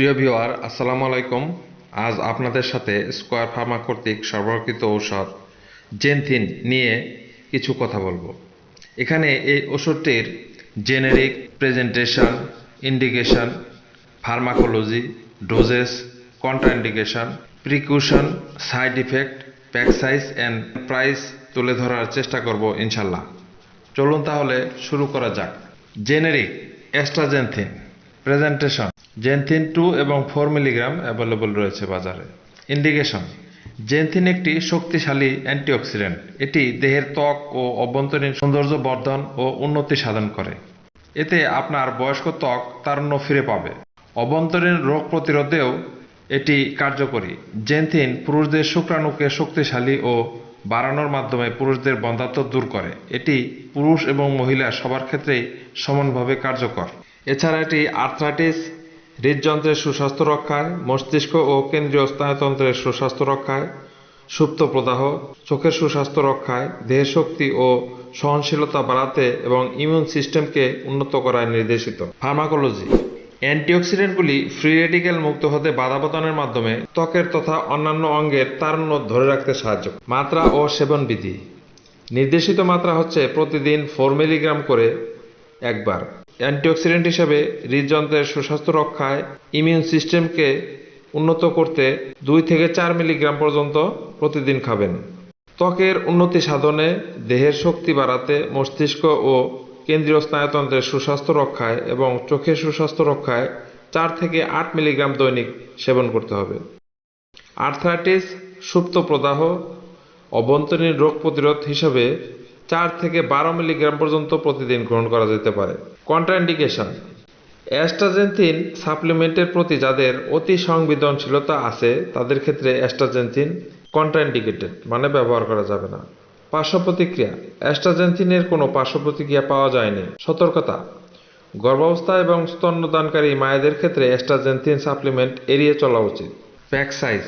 প্রিয় ভিওয়ার আসসালামু আলাইকুম। আজ আপনাদের সাথে স্কোয়ার ফার্মা কর্তৃক সরবরাহকৃত ঔষধ জেনথিন নিয়ে কিছু কথা বলব। এখানে এই ওষুধটির generic presentation indication pharmacology doses contraindication precaution side effect pack size and price তুলে ধরার চেষ্টা করব ইনশাল্লাহ। চলুন তাহলে শুরু করা যাক। Generic astaxanthin presentation Xanthin two এবং ফোর মিলিগ্রাম অ্যাভেলেবল রয়েছে বাজারে। ইন্ডিকেশন জেনথিন একটি শক্তিশালী অ্যান্টিঅক্সিডেন্ট এটি দেহের ত্বক ও অভ্যন্তরীণ সৌন্দর্য বর্ধন ও উন্নতি সাধন করে। এতে আপনার বয়স্ক ত্বক তারুণ্য ফিরে পাবে। অভ্যন্তরীণ রোগ প্রতিরোধেও এটি কার্যকরী। জেনথিন পুরুষদের শুক্রাণুকে শক্তিশালী ও বাড়ানোর মাধ্যমে পুরুষদের বন্ধাত্ব দূর করে। এটি পুরুষ এবং মহিলা সবার ক্ষেত্রেই সমানভাবে কার্যকর। এছাড়া এটি আর্থ্রাইটিস হৃদযন্ত্রের সুস্বাস্থ্য রক্ষায়, মস্তিষ্ক ও কেন্দ্রীয় স্নায়ুতন্ত্রের সুস্বাস্থ্য রক্ষায়, সুপ্ত প্রদাহ, চোখের সুস্বাস্থ্য রক্ষায়, দেহের শক্তি ও সহনশীলতা বাড়াতে এবং ইমিউন সিস্টেমকে উন্নত করায় নির্দেশিত। ফার্মাকোলজি অ্যান্টিঅক্সিডেন্টগুলি ফ্রি রেডিক্যাল মুক্ত হতে বাধা প্রদানের মাধ্যমে ত্বকের তথা অন্যান্য অঙ্গের তারুণ্য ধরে রাখতে সাহায্য মাত্রা ও সেবন বিধি নির্দেশিত মাত্রা হচ্ছে প্রতিদিন ফোর মিলিগ্রাম করে একবার। অ্যান্টিঅক্সিডেন্ট হিসেবে হৃদযন্ত্রের সুস্বাস্থ্য রক্ষায় ইমিউন সিস্টেমকে উন্নত করতে দুই থেকে চার মিলিগ্রাম পর্যন্ত প্রতিদিন খাবেন। ত্বকের উন্নতি সাধনে দেহের শক্তি বাড়াতে মস্তিষ্ক ও কেন্দ্রীয় স্নায়ুতন্ত্রের সুস্বাস্থ্য রক্ষায় এবং চোখের সুস্বাস্থ্য রক্ষায় চার থেকে আট মিলিগ্রাম দৈনিক সেবন করতে হবে। আর্থ্রাইটিস, সুপ্ত প্রদাহ, অভ্যন্তরীণ রোগ প্রতিরোধ হিসেবে চার থেকে বারো মিলিগ্রাম পর্যন্ত প্রতিদিন গ্রহণ করা যেতে পারে। কন্ট্রাইন্ডিকেশন। অ্যাস্ট্রাজেনথিন সাপ্লিমেন্টের প্রতি যাদের অতি সংবেদনশীলতা আছে, তাদের ক্ষেত্রে অ্যাস্ট্রাজেনথিন কন্ট্রাইন্ডিকেটেড মানে ব্যবহার করা যাবে না। পার্শ্ব প্রতিক্রিয়া। অ্যাস্ট্রাজেনথিনের কোনো পার্শ্ব প্রতিক্রিয়া পাওয়া যায়নি। সতর্কতা। গর্ভাবস্থা এবং স্তন্যদানকারী মায়েদের ক্ষেত্রে অ্যাস্ট্রাজেনথিন সাপ্লিমেন্ট এড়িয়ে চলা উচিত। প্যাক সাইজ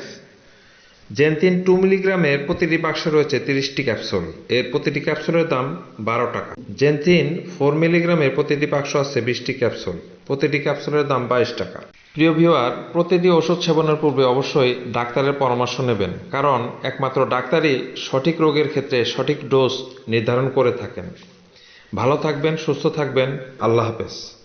জেনথিন টু মিলিগ্রামের প্রতিটি বাক্সে রয়েছে তিরিশটি ক্যাপসুল। এর প্রতিটি ক্যাপসুলের দাম বারো টাকা। জেনথিন ফোর মিলিগ্রামের প্রতিটি বাক্স আছে বিশটি ক্যাপসুল। প্রতিটি ক্যাপসুলের দাম বাইশ টাকা। প্রিয় ভিউয়ার, প্রতিটি ওষুধ সেবনের পূর্বে অবশ্যই ডাক্তারের পরামর্শ নেবেন, কারণ একমাত্র ডাক্তারই সঠিক রোগের ক্ষেত্রে সঠিক ডোজ নির্ধারণ করে থাকেন। ভালো থাকবেন, সুস্থ থাকবেন। আল্লাহ হাফেজ।